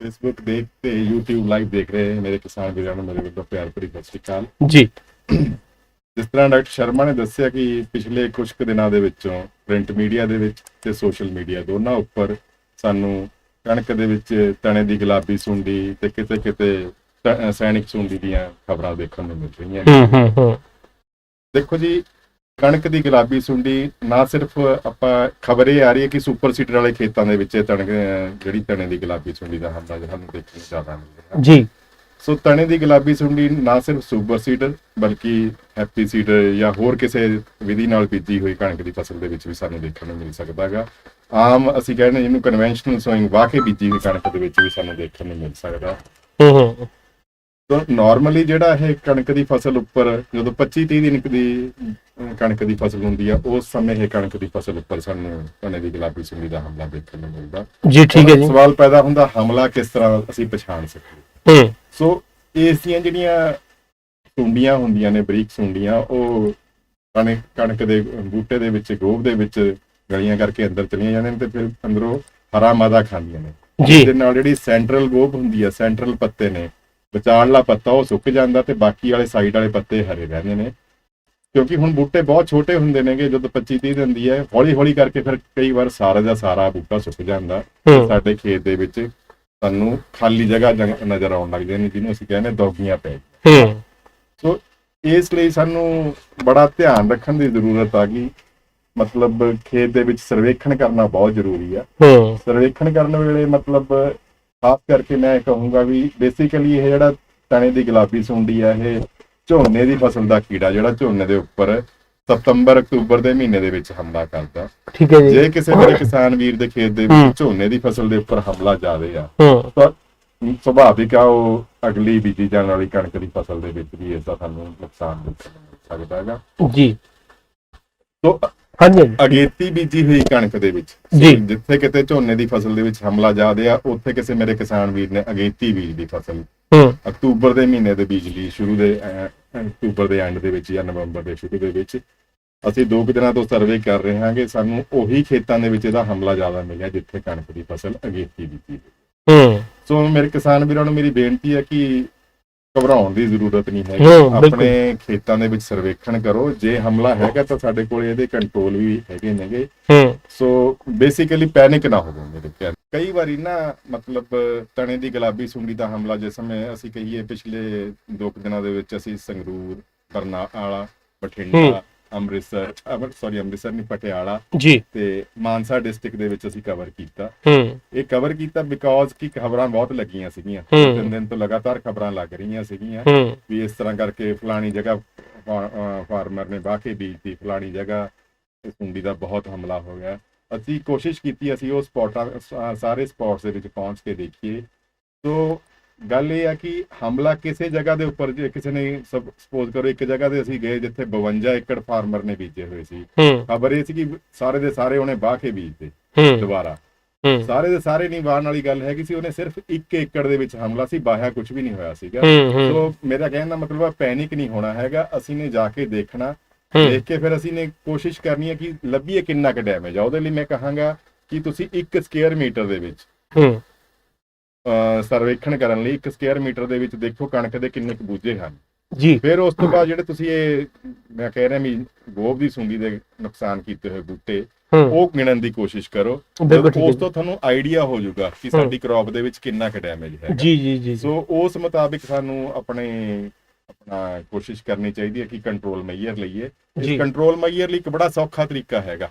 Facebook ਦੇਖ ਤੇ YouTube live ਦੇਖ ਰਹੇ ਮੇਰੇ ਕਿਸਾਨ ਵੀਰਾਂ ਨੂੰ ਮੇਰੇ ਵੱਲੋਂ ਪਿਆਰ ਭਰੀ ਸਤਿ ਸ਼੍ਰੀ ਅਕਾਲ ਜੀ ਜਿਸ ਤਰ੍ਹਾਂ ਡਾਕਟਰ ਸ਼ਰਮਾ ਨੇ ਦੱਸਿਆ ਕਿ ਪਿਛਲੇ ਕੁਝ ਕੁ ਦਿਨਾਂ ਦੇ ਵਿੱਚੋਂ ਪ੍ਰਿੰਟ ਮੀਡੀਆ ਦੇ ਵਿੱਚ ਤੇ ਸੋਸ਼ਲ ਮੀਡੀਆ ਦੋਨਾਂ ਉੱਪਰ ਸਾਨੂੰ ਕਣਕ ਦੇ ਵਿੱਚ ਤਣੇ ਦੀ ਗੁਲਾਬੀ ਸੁੰਡੀ ਤੇ ਕਿਤੇ ਕਿਤੇ ਸੈਨਿਕ ਸੁੰਡੀ ਦੀਆਂ ਖਬਰਾਂ ਦੇਖਣ ਨੂੰ ਮਿਲ ਰਹੀਆਂ ਨੇ ਹੂੰ ਹੂੰ ਹੂੰ ਦੇਖੋ ਜੀ ਕਣਕ ਦੀ ਗੁਲਾਬੀ ਸੁੰਡੀ ਨਾ ਸਿਰਫ ਆਪਾਂ ਖਬਰ ਆ ਰਹੀ ਹੈ ਕਿ ਸੁਪਰ ਸੀਡਰ ਵਾਲੇ ਖੇਤਾਂ ਦੇ ਵਿੱਚ ਅਹ ਜਿਹੜੀ ਤਣੇ ਦੀ ਗੁਲਾਬੀ ਸੁੰਡੀ ਦਾ ਹਮਲਾ ਸਾਨੂੰ ਦੇਖਣ ਨੂੰ ਜ਼ਿਆਦਾ ਮਿਲ ਰਿਹਾ। ਜੀ। ਸੋ ਤਣੇ ਦੀ ਗੁਲਾਬੀ ਸੁੰਡੀ ਨਾ ਸਿਰਫ ਸੁਪਰ ਸੀਡਰ ਬਲਕਿ ਹੈਪੀ ਸੀਡਰ ਜਾਂ ਹੋਰ ਕਿਸੇ ਵਿਧੀ ਨਾਲ ਬੀਜੀ ਹੋਈ ਕਣਕ ਦੀ ਫਸਲ ਦੇ ਵਿੱਚ ਵੀ ਸਾਨੂੰ ਦੇਖਣ ਨੂੰ ਮਿਲ ਸਕਦਾ ਹੈਗਾ। ਆਮ ਅਸੀਂ ਕਹਿੰਦੇ ਜਿਹਨੂੰ ਕਨਵੈਨਸ਼ਨਲ ਸੋਇੰਗ ਵਾਹ ਕੇ ਬੀਜੀ ਹੋਈ ਕਣਕ ਦੇ ਵਿੱਚ ਵੀ ਸਾਨੂੰ ਦੇਖਣ ਨੂੰ ਮਿਲ ਸਕਦਾ। ਹੂੰ ਹੂੰ। ਨਾਰਮਲੀ ਜਿਹੜਾ ਇਹ ਕਣਕ ਦੀ ਫਸਲ ਉੱਪਰ ਜਦੋਂ 25 30 ਦਿਨ ਦੀ ਕਣਕ ਦੀ ਫਸਲ ਹੁੰਦੀ ਆ ਉਸ ਸਮੇਂ ਇਹ ਕਣਕ ਦੀ ਫਸਲ ਉੱਪਰ ਸਾਨੂੰ ਤਣੇ ਦੀ ਗੁਲਾਬੀ ਸੁੰਡੀ ਦਾ ਹਮਲਾ ਦੇਖਣ ਨੂੰ ਮਿਲਦਾ। ਜੀ ਠੀਕ ਹੈ ਜੀ। ਸਵਾਲ ਪੈਦਾ ਹੁੰਦਾ ਹਮਲਾ ਕਿਸ ਤਰ੍ਹਾਂ ਅਸੀਂ ਪਛਾਣ ਸਕੀਏ? ਹੂੰ। ਸੋ ਇਸ ਦੀਆਂ ਜਿਹੜੀਆਂ ਸੁੰਡੀਆਂ ਹੁੰਦੀਆਂ ਨੇ ਬਰੀਕ ਸੁੰਡੀਆਂ ਉਹ ਕਣਕ ਕਣਕ ਦੇ ਬੂਟੇ ਦੇ ਵਿੱਚ ਗੋਭ ਦੇ ਵਿੱਚ ਗਲੀਆਂ ਕਰਕੇ ਅੰਦਰ ਚਲੀਆਂ ਜਾਂਦੀਆਂ ਨੇ ਤੇ ਫਿਰ ਅੰਦਰੋਂ ਹਰਾ ਮਾਦਾ ਖਾਂਦੀਆਂ ਨੇ। ਜੀ। ਇਹਦੇ ਨਾਲ ਜਿਹੜੀ ਸੈਂਟਰਲ ਗੋਭ ਹੁੰਦੀ ਹੈ ਸੈਂਟਰਲ ਪੱਤੇ ਨੇ ਵਿਚਾਰਲਾ ਪੱਤਾ ਉਹ ਸੁੱਕ ਜਾਂਦਾ ਤੇ ਬਾਕੀ ਵਾਲੇ ਸਾਈਡ ਵਾਲੇ ਪੱਤੇ ਹਰੇ ਰਹਿੰਦੇ ਨੇ। ਕਿਉਂਕਿ ਹੁਣ ਬੂਟੇ ਬਹੁਤ ਛੋਟੇ ਹੁੰਦੇ ਨੇਗੇ ਜਦੋਂ 25 30 ਦਿਨ ਦੀ ਹੈ ਹੌਲੀ ਹੌਲੀ ਕਰਕੇ ਫਿਰ ਕਈ ਵਾਰ ਸਾਰਾ ਦਾ ਸਾਰਾ ਬੂਟਾ ਸੁੱਕ ਜਾਂਦਾ ਸਾਡੇ ਖੇਤ ਦੇ ਵਿੱਚ। ਸਾਨੂੰ ਖਾਲੀ ਜਗ੍ਹਾ ਜੰਗ- ਨਜ਼ਰ ਆਉਣ ਲੱਗ ਜਾਂਦੀ ਜਿਹਨੂੰ ਅਸੀਂ ਕਹਿੰਦੇ ਦੌਗੀਆਂ ਪੈ ਗਈਆਂ। ਹੂੰ। ਸੋ ਇਸ ਲਈ ਸਾਨੂੰ ਬੜਾ ਧਿਆਨ ਰੱਖਣ ਦੀ ਜ਼ਰੂਰਤ ਆ ਗਈ। ਮਤਲਬ ਖੇਤ ਦੇ ਵਿੱਚ ਸਰਵੇਖਣ ਕਰਨਾ ਬਹੁਤ ਜ਼ਰੂਰੀ ਆ। ਸਰਵੇਖਣ ਕਰਨ ਵੇਲੇ ਮਤਲਬ ਖਾਸ ਕਰਕੇ ਮੈਂ ਕਹੂੰਗਾ ਵੀ ਬੇਸਿਕਲੀ ਇਹ ਜਿਹੜਾ ਤਣੇ ਦੀ ਗੁਲਾਬੀ ਸੁੰਡੀ ਆ ਇਹ ਝੋਨੇ ਦੀ ਫਸਲ ਦਾ ਕੀੜਾ ਜਿਹੜਾ ਝੋਨੇ ਦੇ ਉੱਪਰ ਸਤੰਬਰ ਅਕਤੂਬਰ ਦੇ ਮਹੀਨੇ ਦੇ ਵਿੱਚ ਹਮਲਾ ਕਰਦਾ। ਠੀਕ ਹੈ ਜੀ। ਜੇ ਕਿਸੇ ਮੇਰੇ ਕਿਸਾਨ ਵੀਰ ਦੇ ਖੇਤ ਦੇ ਹੂੰ। ਵਿੱਚ ਝੋਨੇ ਦੀ ਫਸਲ ਦੇ ਉੱਪਰ ਹਮਲਾ ਜ਼ਿਆਦੇ ਆ ਹੂੰ। ਤਾਂ ਸੁਭਾਵਿਕ ਆ ਉਹ ਅਗਲੀ ਬੀਜੀ ਜਾਣ ਵਾਲੀ ਕਣਕ ਦੀ ਫਸਲ ਦੇ ਵਿੱਚ ਵੀ ਇਸ ਦਾ ਸਾਨੂੰ ਨੁਕਸਾਨ ਮਿਲ ਸਕਦਾ ਹੈਗਾ। ਜੀ। ਸੋ ਹਾਂਜੀ ਹਾਂਜੀ। ਅਗੇਤੀ ਬੀਜੀ ਹੋਈ ਕਣਕ ਦੇ ਵਿੱਚ ਜੀ। ਜਿੱਥੇ ਕਿਤੇ ਝੋਨੇ ਦੀ ਫਸਲ ਦੇ ਵਿੱਚ ਹਮਲਾ ਜ਼ਿਆਦੇ ਆ ਉੱਥੇ ਕਿਸੇ ਮੇਰੇ ਕਿਸਾਨ ਵੀਰ ਨੇ ਅਗੇਤੀ ਬੀਜ ਦੀ ਫਸਲ ਹੂੰ ਅਕਤੂਬਰ ਦੇ ਮਹੀਨੇ ਦੇ ਬੀਜ ਲਈ ਸ਼ੁਰੂ ਦੇ ਅਹ, ਅਕਤੂਬਰ ਦੇ ਐਂਡ ਦੇ ਵਿੱਚ ਜਾਂ ਨਵੰਬਰ ਦੇ ਸ਼ੁਰੂ ਦੇ ਵਿੱਚ ਅਸੀਂ ਦੋ ਕੁ ਦਿਨਾਂ ਤੋਂ ਸਰਵੇ ਕਰ ਰਹੇ ਹਾਂ ਕਿ ਸਾਨੂੰ ਉਹੀ ਖੇਤਾਂ ਦੇ ਵਿੱਚ ਇਹਦਾ ਹਮਲਾ ਜ਼ਿਆਦਾ ਮਿਲਿਆ ਜਿੱਥੇ ਕਣਕ ਦੀ ਫਸਲ ਅਗੇਤੀ ਬੀਜੀ ਹੋਈ। ਹੂੰ ਸੋ ਮੇਰੇ ਕਿਸਾਨ ਵੀਰਾਂ ਨੂੰ ਮੇਰੀ ਬੇਨਤੀ ਹੈ ਕਿ ਘਬਰਾਉਣ ਦੀ ਜ਼ਰੂਰਤ ਨਹੀਂ ਹੈ ਹੂੰ, ਬਿਲਕੁਲ। ਆਪਣੇ ਖੇਤਾਂ ਦੇ ਵਿੱਚ ਸਰਵੇਖਣ ਕਰੋ। ਜੇ ਹਮਲਾ ਹੈਗਾ ਤਾਂ ਸਾਡੇ ਕੋਲ ਇਹਦੇ ਕੰਟਰੋਲ ਵੀ ਹੈਗੇ ਨੇਗੇ। ਹੂੰ। ਸੋ ਬੇਸਿਕਲੀ ਪੈਨਿਕ ਨਾ ਹੋਵੋ ਮੇਰੇ ਕਹਿਣ ਕਈ ਵਾਰੀ ਨਾ ਮਤਲਬ ਤਣੇ ਦੀ ਗੁਲਾਬੀ ਸੁੰਡੀ ਦਾ ਹਮਲਾ ਜਿਸ ਸਮੇਂ ਅਸੀਂ ਕਹੀਏ ਪਿਛਲੇ ਦੋ ਕੁ ਦਿਨਾਂ ਦੇ ਵਿੱਚ ਅਸੀਂ ਸੰਗਰੂਰ ਬਰਨਾਲਾ ਬਠਿੰਡਾ ਅੰਮ੍ਰਿਤਸਰ ਸੌਰੀ ਅੰਮ੍ਰਿਤਸਰ ਨਹੀਂ ਪਟਿਆਲਾ ਜੀ। ਤੇ ਮਾਨਸਾ ਡਿਸਟ੍ਰਿਕਟ ਦੇ ਵਿੱਚ ਅਸੀਂ ਕਵਰ ਕੀਤਾ। ਹੂੰ। ਇਹ ਕਵਰ ਕੀਤਾ ਬਿਕੋਜ਼ ਕਿ ਖਬਰਾਂ ਬਹੁਤ ਲੱਗੀਆਂ ਸੀਗੀਆਂ। ਤਿੰਨ ਦਿਨ ਤੋਂ ਲਗਾਤਾਰ ਖਬਰਾਂ ਲੱਗ ਰਹੀਆਂ ਸੀਗੀਆਂ ਵੀ ਇਸ ਤਰ੍ਹਾਂ ਕਰਕੇ ਫਲਾਣੀ ਜਗ੍ਹਾ ਫਾਰਮਰ ਨੇ ਵਾਹ ਕੇ ਬੀਜਤੀ ਫਲਾਣੀ ਜਗ੍ਹਾ ਇਸ ਸੁੰਡੀ ਦਾ ਬਹੁਤ ਹਮਲਾ ਹੋ ਗਿਆ। ਅਸੀਂ ਕੋਸ਼ਿਸ਼ ਕੀਤੀ ਅਸੀਂ ਉਹ ਸਪੌਟਾਂ ਸਾਰੇ ਸਪੌਟਸ ਦੇ ਵਿੱਚ ਪਹੁੰਚ ਕੇ ਦੇਖੀਏ। ਸੋ ਗੱਲ ਇਹ ਆ ਕਿ ਹਮਲਾ ਕਿਸੇ ਜਗ੍ਹਾ ਦੇ ਉੱਪਰ ਜੇ ਕਿਸੇ ਨੇ ਸਪੋਜ਼ ਕਰੋ ਇੱਕ ਜਗ੍ਹਾ ਤੇ ਅਸੀਂ ਗਏ ਜਿੱਥੇ 52 ਏਕੜ ਫਾਰਮਰ ਨੇ ਬੀਜੇ ਹੋਏ ਸੀ। ਖਬਰ ਇਹ ਸੀ ਕਿ ਸਾਰੇ ਦੇ ਸਾਰੇ ਉਹਨੇ ਵਾਹ ਕੇ ਬੀਜਤੇ ਹੂੰ। ਦੁਬਾਰਾ। ਸਾਰੇ ਦੇ ਸਾਰੇ ਨਹੀਂ ਵਾਹਣ ਵਾਲੀ ਗੱਲ ਹੈ ਕਿ ਸੀ ਉਹਨੇ ਸਿਰਫ 1 ਏਕੜ ਦੇ ਵਿੱਚ ਹਮਲਾ ਸੀ ਬਾਹਿਆ ਕੁਝ ਵੀ ਨਹੀਂ ਹੋਇਆ ਸੀਗਾ। ਸੋ ਮੇਰਾ ਕਹਿਣ ਦਾ ਮਤਲਬ ਹੈ ਪੈਨਿਕ ਨਹੀਂ ਹੋਣਾ ਹੈਗਾ ਅਸੀਂ ਨੇ ਜਾ ਕੇ ਦੇਖਣਾ ਦੇਖ ਕੇ ਫਿਰ ਅਸੀਂ ਨੇ ਕੋਸ਼ਿਸ਼ ਕਰਨੀ ਹੈ ਕਿ ਲੱਭੀਏ ਕਿੰਨਾ ਕੁ ਡੈਮੇਜ ਆ। ਉਹਦੇ ਲਈ ਮੈਂ ਕਹਾਂਗਾ ਕਿ ਤੁਸੀਂ 1 ਸਕੁਅਰ ਮੀਟਰ ਦੇ ਵਿੱਚ ਸਰਵੇਖਣ ਕਰਨ ਲਈ 1 ਸਕੁਅਰ ਮੀਟਰ ਦੇ ਵਿੱਚ ਦੇਖੋ ਕਣਕ ਦੇ ਕਿੰਨੇ ਕੁ ਬੂਝੇ ਹਨ। ਜੀ। ਫਿਰ ਉਸ ਤੋਂ ਬਾਅਦ ਜਿਹੜੇ ਤੁਸੀਂ ਇਹ ਮੈਂ ਕਹਿ ਰਿਹਾ ਵੀ ਗੋਭ ਦੀ ਸੁੰਡੀ ਦੇ ਨੁਕਸਾਨ ਕੀਤੇ ਹੋਏ ਬੂਟੇ ਉਹ ਗਿਣਨ ਦੀ ਕੋਸ਼ਿਸ਼ ਕਰੋ। ਉਸ ਤੋਂ ਤੁਹਾਨੂੰ ਆਈਡੀਆ ਹੋ ਜਾਊਗਾ ਕਿ ਸਾਡੀ ਕ੍ਰੌਪ ਦੇ ਵਿੱਚ ਕਿੰਨਾ ਕੁ ਡੈਮੇਜ ਹੈ। ਜੀ ਜੀ ਜੀ ਸੋ ਉਸ ਮੁਤਾਬਿਕ ਸਾਨੂੰ ਆਪਣੇ ਆਪਣਾ ਕੋਸ਼ਿਸ਼ ਕਰਨੀ ਚਾਹੀਦੀ ਹੈ ਕਿ ਕੰਟਰੋਲ ਮੈਜਰ ਲਈਏ। ਇਸ ਕੰਟਰੋਲ ਮੈਜਰ ਲਈ ਇੱਕ ਬੜਾ ਸੌਖਾ ਤਰੀਕਾ ਹੈਗਾ।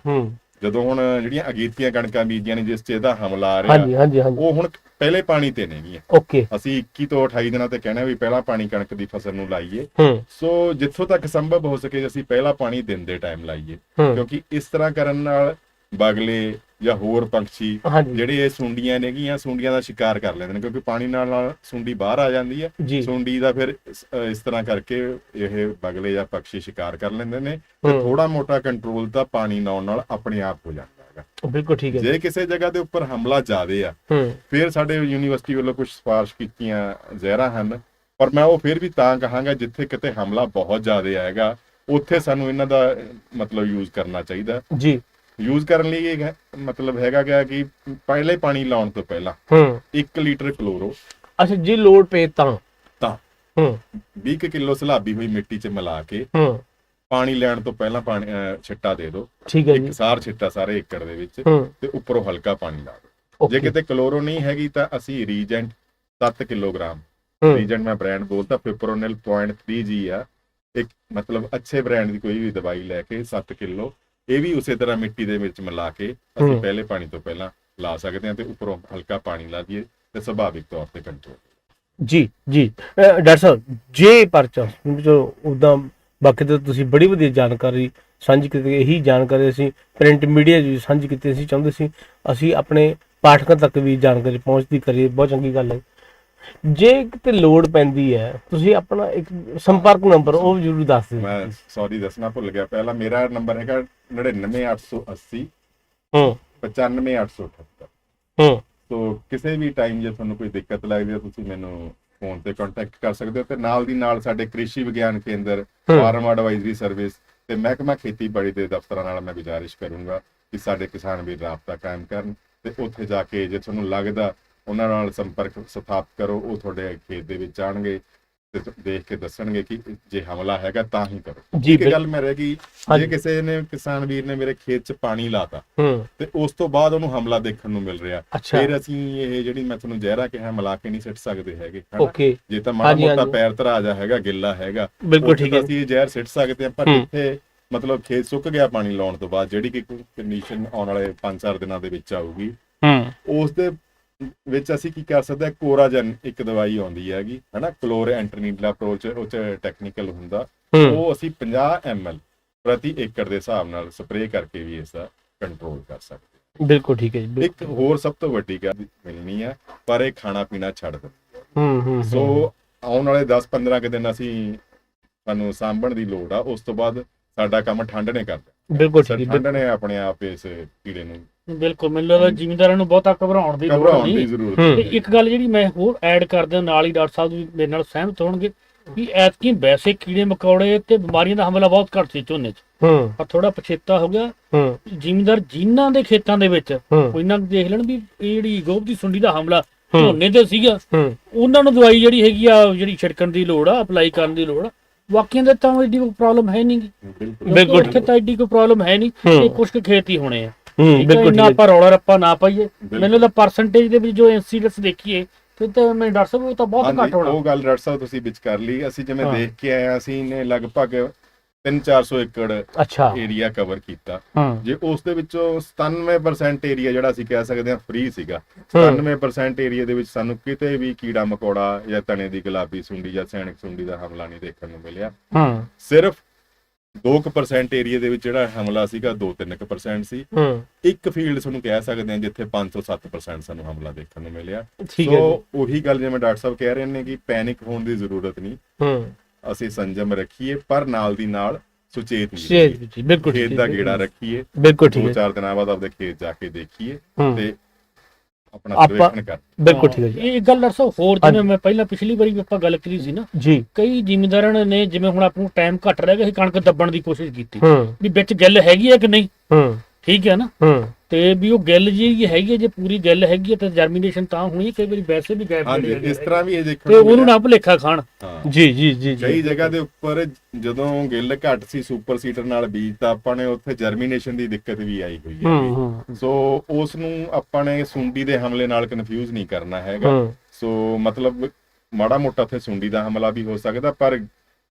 ਜਦੋਂ ਹੁਣ ਜਿਹੜੀਆਂ ਅਗੇਤੀਆਂ ਕਣਕਾਂ ਬੀਜੀਆਂ ਨੇ ਜਿਸ 'ਚ ਇਹਦਾ ਹਮਲਾ ਆ ਹਾਂਜੀ ਰਿਹਾ ਹਾਂਜੀ ਹਾਂਜੀ ਉਹ ਹੁਣ ਪਹਿਲੇ ਪਾਣੀ ਤੇ ਨੇਗੀਆਂ ਓਕੇ। ਅਸੀਂ 21 ਤੋਂ 28 ਦਿਨਾਂ ਤੇ ਕਹਿਣਾ ਵੀ ਪਹਿਲਾ ਪਾਣੀ ਕਣਕ ਦੀ ਫਸਲ ਨੂੰ ਲਾਈਏ। ਹੂੰ। ਸੋ ਜਿੱਥੋਂ ਤੱਕ ਸੰਭਵ ਹੋ ਸਕੇ ਅਸੀਂ ਪਹਿਲਾ ਪਾਣੀ ਦਿਨ ਦੇ ਟਾਈਮ ਲਾਈਏ। ਹੂੰ। ਕਿਉਂਕਿ ਇਸ ਤਰ੍ਹਾਂ ਕਰਨ ਨਾਲ ਬਗਲੇ ਜਾਂ ਹੋਰ ਪੰਛੀ ਹਾਂਜੀ। ਜਿਹੜੇ ਇਹ ਸੁੰਡੀਆਂ ਨੇਗੀਆਂ ਸੁੰਡੀਆਂ ਦਾ ਸ਼ਿਕਾਰ ਕਰ ਲੈਂਦੇ ਨੇ ਕਿਉਂਕਿ ਪਾਣੀ ਨਾਲ ਨਾਲ ਸੁੰਡੀ ਬਾਹਰ ਆ ਜਾਂਦੀ ਹੈ। ਜੀ। ਸੁੰਡੀ ਦਾ ਫਿਰ ਇਸ ਅਹ ਇਸ ਤਰ੍ਹਾਂ ਕਰਕੇ ਇਹ ਬਗਲੇ ਜਾਂ ਪੰਛੀ ਸ਼ਿਕਾਰ ਕਰ ਲੈਂਦੇ ਨੇ ਤੇ ਹੂੰ। ਥੋੜਾ ਮੋਟਾ ਕੰਟਰੋਲ ਤਾਂ ਪਾਣੀ ਨਾਉਣ ਨਾਲ ਆਪਣੇ ਆਪ ਹੋ ਜਾਂਦਾ ਹੈਗਾ। ਬਿਲਕੁਲ ਠੀਕ ਹੈ ਜੇ। ਕਿਸੇ ਜਗ੍ਹਾ ਦੇ ਉੱਪਰ ਹਮਲਾ ਜ਼ਿਆਦੇ ਆ ਹੂੰ। ਫਿਰ ਸਾਡੇ ਯੂਨੀਵਰਸਿਟੀ ਵੱਲੋਂ ਕੁਝ ਸਿਫਾਰਿਸ਼ ਕੀਤੀਆਂ ਜ਼ਹਿਰਾਂ ਹਨ ਪਰ ਮੈਂ ਉਹ ਫਿਰ ਵੀ ਤਾਂ ਕਹਾਂਗਾ ਜਿੱਥੇ ਕਿਤੇ ਹਮਲਾ ਬਹੁਤ ਜ਼ਿਆਦੇ ਆਏਗਾ ਉੱਥੇ ਸਾਨੂੰ ਇਹਨਾਂ ਦਾ ਅਹ, ਮਤਲਬ ਯੂਜ਼ ਕਰਨਾ ਚਾਹੀਦਾ। ਜੀ। ਯੂਜ਼ ਕਰਨ ਲਈ ਇਹ ਮਤਲਬ ਹੈਗਾ ਗਿਆ ਕਿ ਪਹਿਲੇ ਪਾਣੀ ਲਾਉਣ ਤੋਂ ਪਹਿਲਾਂ ਹੂੰ। 1 ਲੀਟਰ ਕਲੋਰੋ। ਅੱਛਾ ਜੇ ਲੋਡ ਪਏ ਤਾਂ? ਤਾਂ। ਹੂੰ। 20 ਕੁ ਕਿਲੋ ਸਲਾਬੀ ਹੋਈ ਮਿੱਟੀ 'ਚ ਮਿਲਾ ਕੇ ਹੂੰ। ਪਾਣੀ ਲੈਣ ਤੋਂ ਪਹਿਲਾਂ ਪਾਣੀ ਛਿੱਟਾ ਦੇ ਦਿਓ। ਠੀਕ ਹੈ ਜੀ। ਇੱਕ ਸਾਰ ਛਿੱਟਾ ਸਾਰੇ ਏਕੜ ਦੇ ਵਿੱਚ ਤੇ ਉੱਪਰੋਂ ਹਲਕਾ ਪਾਣੀ ਲਾ ਦਿਓ। ਜੇ ਕਿਤੇ ਕਲੋਰੋ ਨਹੀਂ ਹੈਗੀ ਤਾਂ ਅਸੀਂ ਰੀਜੈਂਟ 7 ਕਿਲੋਗ੍ਰਾਮ। ਰੀਜੈਂਟ ਮੈਂ ਬ੍ਰਾਂਡ ਬੋਲਤਾ ਫਿਪਰੋਨਿਲ 0.3 ਜੀ ਆ। ਇੱਕ ਮਤਲਬ ਅੱਛੇ ਬ੍ਰਾਂਡ ਦੀ ਕੋਈ ਵੀ ਦਵਾਈ ਲੈ ਕੇ 7 ਕਿਲੋ ਇਹ ਵੀ ਉਸੇ ਤਰ੍ਹਾਂ ਮਿੱਟੀ ਦੇ ਵਿੱਚ ਮਿਲਾ ਕੇ ਅਸੀਂ। ਪਹਿਲੇ ਪਾਣੀ ਤੋਂ ਪਹਿਲਾਂ ਲਾ ਸਕਦੇ ਹਾਂ ਤੇ ਉੱਪਰੋਂ ਹਲਕਾ ਪਾਣੀ ਲਾ ਦਈਏ ਤੇ ਸੁਭਾਵਿਕ ਤੌਰ ਤੇ ਕੰਟਰੋਲ ਜੀ ਜੀ। ਡਾਕਟਰ ਸਾਹਿਬ ਜੇ ਪਰਚਾ ਜੋ ਉਦਾਂ ਬਾਕੀ ਤਾਂ ਤੁਸੀਂ ਬੜੀ ਵਧੀਆ ਜਾਣਕਾਰੀ ਸਾਂਝੀ ਕੀਤੀ ਇਹੀ ਜਾਣਕਾਰੀ ਅਸੀਂ ਪ੍ਰਿੰਟ ਮੀਡੀਆ ਜੀ ਸਾਂਝੀ ਕੀਤੀ ਅਸੀਂ ਚਾਹੁੰਦੇ ਸੀ ਅਸੀਂ ਆਪਣੇ ਪਾਠਕਾਂ ਤੱਕ ਵੀ ਜਾਣਕਾਰੀ ਪਹੁੰਚਦੀ ਕਰੀਏ। ਬਹੁਤ ਚੰਗੀ ਗੱਲ ਹੈ। ਜੇ ਕਿਤੇ ਲੋੜ ਪੈਂਦੀ ਹੈ ਤੁਸੀਂ ਆਪਣਾ ਇੱਕ ਸੰਪਰਕ ਨੰਬਰ ਉਹ ਜ਼ਰੂਰ ਦੱਸ ਦਿਓ। ਮੈਂ ਸੌਰੀ ਦੱਸਣਾ ਭੁੱਲ ਗਿਆ। ਪਹਿਲਾਂ ਮੇਰਾ ਨੰਬਰ ਹੈਗਾ 99880 ਹੂੰ। 95878 ਹੂੰ। ਸੋ ਕਿਸੇ ਵੀ ਟਾਈਮ ਜੇ ਤੁਹਾਨੂੰ ਕੋਈ ਦਿੱਕਤ ਲੱਗਦੀ ਹੈ ਤੁਸੀਂ ਮੈਨੂੰ ਫੋਨ ਤੇ ਕੰਟੈਕਟ ਕਰ ਸਕਦੇ ਹੋ ਤੇ ਨਾਲ ਦੀ ਨਾਲ ਸਾਡੇ ਕ੍ਰਿਸ਼ੀ ਵਿਗਿਆਨ ਕੇਂਦਰ। ਫਾਰਮ ਐਡਵਾਈਜ਼ਰੀ ਸਰਵਿਸ ਤੇ ਮਹਿਕਮਾ ਖੇਤੀਬਾੜੀ ਦੇ ਦਫ਼ਤਰਾਂ ਨਾਲ ਮੈਂ ਗੁਜ਼ਾਰਿਸ਼ ਕਰੂੰਗਾ ਕਿ ਸਾਡੇ ਕਿਸਾਨ ਵੀ ਰਾਬਤਾ ਕਾਇਮ ਕਰਨ ਤੇ ਉੱਥੇ ਜਾ ਕੇ ਜੇ ਤੁਹਾਨੂੰ ਲੱਗਦਾ ਉਹਨਾਂ ਨਾਲ ਸੰਪਰਕ ਸਥਾਪਿਤ ਕਰੋ ਉਹ ਤੁਹਾਡੇ ਖੇਤ ਦੇ ਵਿੱਚ ਆਣਗੇ ਤੇ ਦੇਖ ਕੇ ਦੱਸਣਗੇ ਕਿ ਜੇ ਹਮਲਾ ਹੈਗਾ ਤਾਂ ਹੀ ਕਰੋ। ਜੀ ਇੱਕ ਗੱਲ ਮੈਂ ਰਹਿ ਗਈ। ਜੇ ਕਿਸੇ ਨੇ ਕਿਸਾਨ ਵੀਰ ਨੇ ਮੇਰੇ ਖੇਤ 'ਚ ਪਾਣੀ ਲਾਤਾ ਤੇ ਉਸ ਤੋਂ ਬਾਅਦ ਉਹਨੂੰ ਹਮਲਾ ਦੇਖਣ ਨੂੰ ਮਿਲ ਰਿਹਾ। ਫਿਰ ਅਸੀਂ ਇਹ ਜਿਹੜੀ ਮੈਂ ਤੁਹਾਨੂੰ ਜ਼ਹਿਰਾ ਕਿਹਾ ਮਿਲਾ ਕੇ ਨਹੀਂ ਸਿੱਟ ਸਕਦੇ ਹੈਗੇ ਓਕੇ। ਜੇ ਤਾਂ ਮਾੜਾ ਮੋਟਾ। ਪੈਰ ਧਰਾ ਜਾ ਹੈਗਾ ਗਿੱਲਾ ਹੈਗਾ ਬਿਲਕੁਲ ਠੀਕ ਹੈ। ਅਸੀਂ ਇਹ ਜ਼ਹਿਰ ਸਿੱਟ ਸਕਦੇ ਹਾਂ ਪਰ। ਜਿੱਥੇ ਮਤਲਬ ਖੇਤ ਸੁੱਕ ਗਿਆ ਪਾਣੀ ਲਾਉਣ ਤੋਂ ਬਾਅਦ ਜਿਹੜੀ ਕਿ ਕੰਡੀਸ਼ਨ ਆਉਣ ਵਾਲੇ 5-4 ਦਿਨਾਂ ਦੇ ਵਿੱਚ ਆਊਗੀ ਹੂੰ। ਉਸ ਦੇ ਵਿੱਚ ਅਸੀਂ ਕੀ ਕਰ ਸਕਦੇ ਹਾਂ ਕੋਰਾਜਨ ਇੱਕ ਦਵਾਈ ਆਉਂਦੀ ਹੈਗੀ ਹਨਾ ਕਲੋਰ ਐਂਟਰਨੀਲਾ ਅਪਰੋਚ ਉਹ ਚ ਟੈਕਨੀਕਲ ਹੁੰਦਾ ਉਹ ਅਸੀਂ 50 ml ਪ੍ਰਤੀ ਏਕੜ ਦੇ ਹਿਸਾਬ ਨਾਲ ਸਪਰੇਅ ਕਰਕੇ ਵੀ ਇਸ ਦਾ ਕੰਟਰੋਲ ਕਰ ਸਕਦੇ ਬਿਲਕੁਲ ਠੀਕ ਹੈ ਜੀ। ਇੱਕ ਹੋਰ ਸਭ ਤੋਂ ਵੱਡੀ ਗੱਲ ਮਿਲਣੀ ਆ ਪਰ ਇਹ ਖਾਣਾ ਪੀਣਾ ਛੱਡ ਦਿੰਦਾ ਹੂੰ ਹੂੰ ਸੋ ਆਉਣ ਵਾਲੇ 10-15 ਕੁ ਦਿਨ ਅਸੀਂ ਸਾਨੂੰ ਸਾਂਭਣ ਦੀ ਲੋੜ ਆ ਉਸ ਤੋਂ ਬਾਅਦ ਸਾਡਾ ਕੰਮ ਠੰਡ ਨੇ ਕਰਦਾ ਬਿਲਕੁਲ ਠੀਕ ਹੈ ਠੰਡ ਨੇ ਆਪਣੇ ਆਪ ਇਸ ਕੀੜੇ ਨੂੰ ਬਿਲਕੁਲ ਮੈਨੂੰ ਲੱਗਦਾ ਜ਼ਿਮੀਂਦਾਰਾਂ ਨੂੰ ਬਹੁਤਾ ਘਬਰਾਉਣ ਦੀ ਲੋੜ ਘਬਰਾਉਣ ਦੀ ਨਹੀਂ ਜ਼ਰੂਰਤ। ਤੇ ਇੱਕ ਗੱਲ ਜਿਹੜੀ ਮੈਂ ਹੋਰ ਐਡ ਕਰ ਦਿਆਂ ਨਾਲ ਹੀ ਡਾਕਟਰ ਸਾਹਿਬ ਵੀ ਮੇਰੇ ਨਾਲ ਸਹਿਮਤ ਹੋਣਗੇ ਕਿ ਐਤਕੀ ਵੈਸੇ ਕੀੜੇ ਮਕੌੜੇ ਤੇ ਬਿਮਾਰੀਆਂ ਦਾ ਹਮਲਾ ਬਹੁਤ ਘੱਟ ਸੀ ਝੋਨੇ 'ਚ। ਹੂੰ। ਪਰ ਥੋੜਾ ਪਛੇਤਾ ਹੋ ਗਿਆ। ਹੂੰ। ਜ਼ਿਮੀਂਦਾਰ ਜਿਨ੍ਹਾਂ ਦੇ ਖੇਤਾਂ ਦੇ ਵਿੱਚ ਹੂੰ। ਕੋਈ ਨਾ ਦੇਖ ਲੈਣ ਵੀ ਇਹ ਜਿਹੜੀ ਗੋਭ ਦੀ ਸੁੰਡੀ ਦਾ ਹਮਲਾ ਹੂੰ। ਝੋਨੇ ਤੇ ਸੀਗਾ। ਹੂੰ। ਉਹਨਾਂ ਨੂੰ ਦਵਾਈ ਜਿਹੜੀ ਹੈਗੀ ਆ ਜਿਹੜੀ ਛਿੜਕਣ ਦੀ ਲੋੜ ਆ ਅਪਲਾਈ ਕਰਨ ਦੀ ਲੋੜ ਆ। ਬਾਕੀਆਂ ਦੇ ਤਾਂ ਐਡੀ ਕੋਈ ਪ੍ਰੋਬਲਮ ਹੈ ਨਹੀਂ ਬਿਲਕੁਲ। ਬਿਲਕੁਲ। ਇੱਥੇ ਤਾਂ ਐਡੀ ਕੋਈ ਪ੍ਰੋਬਲਮ ਹੈ ਨਹੀਂ ਹੂੰ। ਇਹ ਕੁਝ ਕੁ ਖੇਤ ਹੀ ਹੋਣੇ ਆ। ਹੂੰ ਬਿਲਕੁਲ ਹੈ। ਆਪਾਂ ਰੌਲਾ ਰੱਪਾ ਨਾ ਪਾਈਏ। ਮੈਨੂੰ ਲੱਗਦਾ ਪਰਸੈਂਟੇਜ ਦੇ ਵਿੱਚ ਜੋ ਇਨਸੀਡੈਂਸ ਦੇਖੀਏ ਤੇ ਤਾਂ ਮੈਂ ਡਾਕਟਰ ਸਾਹਿਬ ਉਹ ਤਾਂ ਬਹੁਤ ਘੱਟ ਹੋਣਾ। ਉਹ ਗੱਲ ਡਾਕਟਰ ਸਾਹਿਬ ਤੁਸੀਂ ਵਿੱਚ ਕਰ ਲਈ। ਅਸੀਂ ਜਿਵੇਂ। ਦੇਖ ਕੇ ਆਏ ਅਸੀਂ ਨੇ ਲਗਭਗ 3-400 ਏਕੜ ਅੱਛਾ। ਏਰੀਆ ਕਵਰ ਕੀਤਾ। ਜੇ ਉਸ ਦੇ ਵਿੱਚੋਂ 97% ਏਰੀਆ ਜਿਹੜਾ ਅਸੀਂ ਕਹਿ ਸਕਦੇ ਹਾਂ ਫ੍ਰੀ ਸੀਗਾ ਹੂੰ। 97% ਏਰੀਆ ਦੇ ਵਿੱਚ ਸਾਨੂੰ ਕਿਤੇ ਵੀ ਕੀੜਾ ਮਕੌੜਾ ਜਾਂ ਤਣੇ ਦੀ ਗੁਲਾਬੀ ਸੁੰਡੀ ਜਾਂ ਸੈਨਿਕ ਸੁੰਡੀ ਦਾ ਹਮਲਾ ਨਹੀਂ ਦੇਖਣ ਨੂੰ ਮਿਲਿਆ। ਹੂੰ। ਸਿਰਫ 2% ਏਰੀਆ ਦੇ ਵਿੱਚ ਜਿਹੜਾ ਹਮਲਾ ਸੀਗਾ 2-3% ਸੀ। ਇੱਕ ਫੀਲਡ ਤੁਹਾਨੂੰ ਕਹਿ ਸਕਦੇ ਹਾਂ ਜਿੱਥੇ 507% ਸਾਨੂੰ ਹਮਲਾ ਦੇਖਣ ਨੂੰ ਮਿਲਿਆ। ਠੀਕ ਹੈ ਸੋ ਉਹੀ ਗੱਲ ਜਿਵੇਂ ਡਾਕਟਰ ਸਾਹਿਬ ਕਹਿ ਰਹੇ ਨੇ ਕਿ ਪੈਨਿਕ ਹੋਣ ਦੀ ਜ਼ਰੂਰਤ ਨਹੀਂ। ਅਸੀਂ ਸੰਜਮ ਰੱਖੀਏ ਪਰ ਨਾਲ ਦੀ ਨਾਲ ਸੁਚੇਤ ਵੀ ਬਿਲਕੁਲ ਖੇਤ ਦਾ। ਗੇੜਾ ਰੱਖੀਏ। ਬਿਲਕੁਲ ਠੀਕ ਦੋ ਹੈ। ਚਾਰ ਦਿਨਾਂ ਬਾਅਦ ਆਪਦੇ ਖੇਤ ਜਾ ਕੇ ਦੇਖੀਏ ਤੇ ਆਪਣਾ ਆਪਾਂ- ਸਰਵੇਖਣ ਕਰ। ਬਿਲਕੁਲ ਠੀਕ ਹੈ ਜੀ। ਇਹ ਗੱਲ ਸਾਹਿਬ ਹੋਰ ਜਿਵੇਂ ਹਾਂਜੀ। ਮੈਂ ਪਹਿਲਾਂ ਪਿਛਲੀ ਵਾਰੀ ਵੀ ਆਪਾਂ ਗੱਲ ਕੀਤੀ ਸੀ ਨਾ ਜੀ। ਕਈ ਜ਼ਿਮੀਂਦਾਰਾਂ ਨੇ ਜਿਵੇਂ ਹੁਣ ਆਪਾਂ ਨੂੰ ਟਾਈਮ ਘੱਟ ਰਹਿ ਗਿਆ ਸੀ ਕਣਕ ਦੱਬਣ ਦੀ ਕੋਸ਼ਿਸ਼ ਕੀਤੀ। ਹੂੰ। ਵੀ ਵਿੱਚ ਗਿੱਲ ਹੈਗੀ ਹੈ ਕਿ ਨਹੀਂ? ਹੂੰ। ਠੀਕ ਹੈ ਨਾ? ਹੂੰ। ਤੇ ਵੀ ਉਹ ਗਿੱਲ ਜੀ ਹੈਗੀ ਹੈ ਜੇ ਪੂਰੀ ਗਿੱਲ ਹੈਗੀ ਹੈ ਤਾਂ ਜਰਮੀਨੇਸ਼ਨ ਤਾਂ ਹੋਣੀ ਹੈ, ਕਈ ਵਾਰੀ ਵੈਸੇ ਵੀ ਗੈਪ ਹਾਂਜੀ ਇਸ ਤਰ੍ਹਾਂ ਵੀ ਇਹ ਦੇਖਣ ਤੇ ਨੂੰ ਉਹਨੂੰ ਮਿਲਿਆ। ਨਾ ਭੁਲੇਖਾ ਖਾਣ। ਹਾਂ। ਜੀ ਜੀ ਜੀ ਜੀ। ਕਈ ਜਗ੍ਹਾ ਦੇ ਉੱਪਰ ਜਦੋਂ ਗਿੱਲ ਘੱਟ ਸੀ ਸੁਪਰ ਸੀਡਰ ਨਾਲ ਬੀਜ ਤਾਂ ਆਪਾਂ ਨੇ ਉੱਥੇ ਜਰਮੀਨੇਸ਼ਨ ਦੀ ਦਿੱਕਤ ਵੀ ਆਈ ਹੋਈ ਹੈ। ਹੂੰ ਹੂੰ। ਸੋ ਉਸ ਨੂੰ ਆਪਾਂ ਨੇ ਸੁੰਡੀ ਦੇ ਹਮਲੇ ਨਾਲ ਕਨਫਿਊਜ਼ ਨਹੀਂ ਕਰਨਾ ਹੈਗਾ। ਹੂੰ। ਸੋ ਮਤਲਬ ਮਾੜਾ ਮੋਟਾ ਉੱਥੇ ਸੁੰਡੀ ਦਾ ਹਮਲਾ ਵੀ ਹੋ ਸਕਦਾ ਪਰ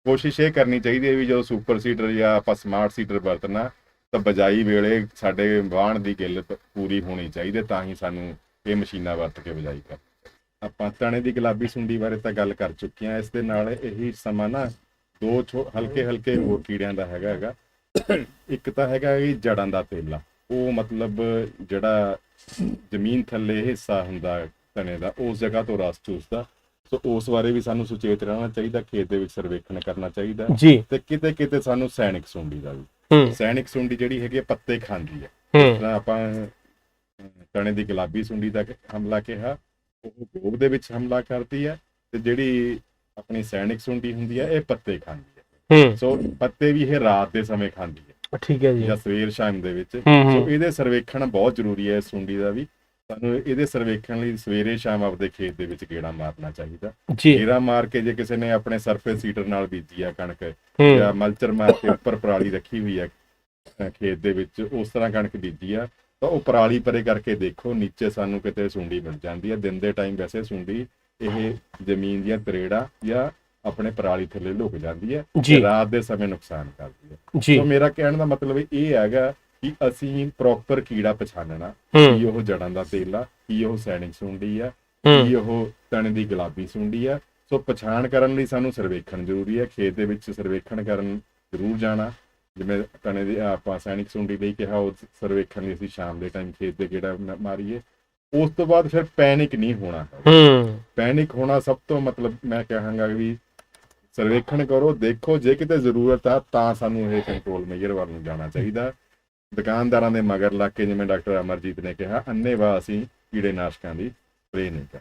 ਕੋਸ਼ਿਸ਼ ਇਹ ਕਰਨੀ ਚਾਹੀਦੀ ਹੈ ਵੀ ਜਦੋਂ ਸੁਪਰ ਸੀਡਰ ਜਾਂ ਆਪਾਂ ਸਮਾਰਟ ਸੀਡਰ ਵਰਤਣਾ ਤਾਂ ਬਜਾਈ ਵੇਲੇ ਸਾਡੇ ਵਾਹਣ ਦੀ ਗਿੱਲ ਪੂਰੀ ਹੋਣੀ ਚਾਹੀਦੀ ਤਾਂ ਹੀ ਸਾਨੂੰ ਇਹ ਮਸ਼ੀਨਾਂ ਵਰਤ ਕੇ ਬਜਾਈ ਕਰ। ਆਪਾਂ ਤਣੇ ਦੀ ਗੁਲਾਬੀ ਸੁੰਡੀ ਬਾਰੇ ਤਾਂ ਗੱਲ ਕਰ ਚੁੱਕੇ ਹਾਂ ਇਸ ਦੇ ਨਾਲ ਇਹੀ ਸਮਾਂ ਨਾ ਦੋ ਹਲਕੇ ਹਲਕੇ ਹੋਰ ਕੀੜਿਆਂ ਦਾ ਹੈਗਾ ਹੈਗਾ। ਇੱਕ ਤਾਂ ਹੈਗਾ ਇਹ ਜੜਾਂ ਦਾ ਤੇਲਾ ਉਹ ਮਤਲਬ ਜਿਹੜਾ ਜ਼ਮੀਨ ਥੱਲੇ ਹਿੱਸਾ ਹੁੰਦਾ ਤਣੇ ਦਾ ਉਸ ਜਗ੍ਹਾ ਤੋਂ ਰਸ ਚੂਸਦਾ। ਸੋ ਉਸ ਬਾਰੇ ਵੀ ਸਾਨੂੰ ਸੁਚੇਤ ਰਹਿਣਾ ਚਾਹੀਦਾ ਖੇਤ ਦੇ ਵਿੱਚ ਸਰਵੇਖਣ ਕਰਨਾ ਚਾਹੀਦਾ। ਤੇ ਕਿਤੇ ਕਿਤੇ ਸਾਨੂੰ ਸੈਨਿਕ ਸੁੰਡੀ ਦਾ ਵੀ। ਸੈਨਿਕ ਸੁੰਡੀ ਜਿਹੜੀ ਹੈਗੀ ਪੱਤੇ ਖਾਂਦੀ ਹੈ। ਤਾਂ ਆਪਾਂ ਤਣੇ ਦੀ ਗੁਲਾਬੀ ਸੁੰਡੀ ਦਾ ਹਮਲਾ ਕਿਹਾ ਉਹ ਗੋਬ ਦੇ ਵਿੱਚ ਹਮਲਾ ਕਰਦੀ ਹੈ ਤੇ ਜਿਹੜੀ ਆਪਣੀ ਸੈਨਿਕ ਸੁੰਡੀ ਹੁੰਦੀ ਹੈ ਇਹ ਪੱਤੇ ਖਾਂਦੀ ਹੈ ਹੂੰ। ਸੋ ਪੱਤੇ ਵੀ ਇਹ ਰਾਤ ਦੇ ਸਮੇਂ ਖਾਂਦੀ ਹੈ ਠੀਕ ਹੈ ਜੀ। ਜਾਂ ਸਵੇਰ ਸ਼ਾਮ ਦੇ ਵਿੱਚ। ਸੋ ਇਹਦੇ ਸਰਵੇਖਣ ਬਹੁਤ ਜ਼ਰੂਰੀ ਹੈ ਇਸ ਸੁੰਡੀ ਦਾ ਵੀ। ਸਾਨੂੰ ਇਹਦੇ ਸਰਵੇਖਣ ਲਈ ਸਵੇਰੇ ਸ਼ਾਮ ਆਪਦੇ ਖੇਤ ਦੇ ਵਿੱਚ ਗੇੜਾ ਮਾਰਨਾ ਚਾਹੀਦਾ। ਗੇੜਾ ਮਾਰ ਕੇ ਜੇ ਕਿਸੇ ਨੇ ਆਪਣੇ ਸਰਫੇਸ ਸੀਡਰ ਨਾਲ ਬੀਜੀ ਆ ਕਣਕ ਜਾਂ ਮਲਚਰ ਮਾਰ ਕੇ ਉੱਪਰ ਪਰਾਲੀ ਰੱਖੀ ਹੋਈ ਅਹ ਖੇਤ ਦੇ ਵਿੱਚ ਉਸ ਤਰ੍ਹਾਂ ਕਣਕ ਬੀਜੀ ਆ ਤਾਂ ਉਹ ਪਰਾਲੀ ਪਰੇ ਕਰਕੇ ਦੇਖੋ ਨੀਚੇ ਸਾਨੂੰ ਕਿਤੇ ਸੁੰਡੀ ਮਿਲ ਜਾਂਦੀ ਹੈ ਦਿਨ ਦੇ ਟਾਈਮ ਵੈਸੇ ਸੁੰਡੀ ਇਹ ਜ਼ਮੀਨ ਦੀਆਂ ਤਰੇੜਾਂ ਜਾਂ ਆਪਣੇ ਪਰਾਲੀ ਥੱਲੇ ਲੁਕ ਜਾਂਦੀ ਹੈ ਰਾਤ ਦੇ ਸਮੇਂ ਨੁਕਸਾਨ ਕਰਦੀ ਹੈ ਸੋ ਮੇਰਾ ਕਹਿਣ ਦਾ ਮਤਲਬ ਇਹ ਹੈਗਾ ਕਿ ਅਸੀਂ ਪ੍ਰੋਪਰ ਕੀੜਾ ਪਛਾਣਨਾ ਕੀ ਉਹ ਜੜਾਂ ਦਾ ਤੇਲ ਆ ਕੀ ਉਹ ਸੈਨਿਕ ਸੁੰਡੀ ਆ ਕੀ ਉਹ ਤਣੇ ਦੀ ਗੁਲਾਬੀ ਸੁੰਡੀ ਆ। ਸੋ ਪਛਾਣ ਕਰਨ ਲਈ ਸਾਨੂੰ ਸਰਵੇਖਣ ਜ਼ਰੂਰੀ ਹੈ ਖੇਤ ਦੇ ਵਿੱਚ ਸਰਵੇਖਣ ਕਰਨ ਜ਼ਰੂਰ ਜਾਣਾ। ਜਿਵੇਂ ਤਣੇ ਦੀ ਆਪਾਂ ਸੈਨਿਕ ਸੁੰਡੀ ਲਈ ਕਿਹਾ ਉਹ ਸਰਵੇਖਣ ਲਈ ਅਸੀਂ ਸ਼ਾਮ ਦੇ ਟਾਈਮ ਖੇਤ ਦੇ ਗੇੜਾ ਮਾਰੀਏ। ਉਸ ਤੋਂ ਬਾਅਦ ਫਿਰ ਪੈਨਿਕ ਨਹੀਂ ਹੋਣਾ। ਹੂੰ। ਪੈਨਿਕ ਹੋਣਾ ਸਭ ਤੋਂ ਮਤਲਬ ਮੈਂ ਕਹਾਂਗਾ ਵੀ ਸਰਵੇਖਣ ਕਰੋ ਦੇਖੋ ਜੇ ਕਿਤੇ ਜ਼ਰੂਰਤ ਆ ਤਾਂ ਸਾਨੂੰ ਇਹ ਕੰਟਰੋਲ ਮੇਜਰ ਵੱਲ ਨੂੰ ਜਾਣਾ ਚਾਹੀਦਾ। ਦੁਕਾਨਦਾਰਾਂ ਦੇ ਮਗਰ ਲੱਗ ਕੇ ਜਿਵੇਂ ਡਾਕਟਰ ਅਮਰਜੀਤ ਨੇ ਕਿਹਾ ਅੰਨੇਵਾਹ ਅਸੀਂ ਕੀੜੇ ਨਾਸ਼ਕਾਂ ਦੀ ਸਪਰੇਅ ਨਹੀਂ ਕਰ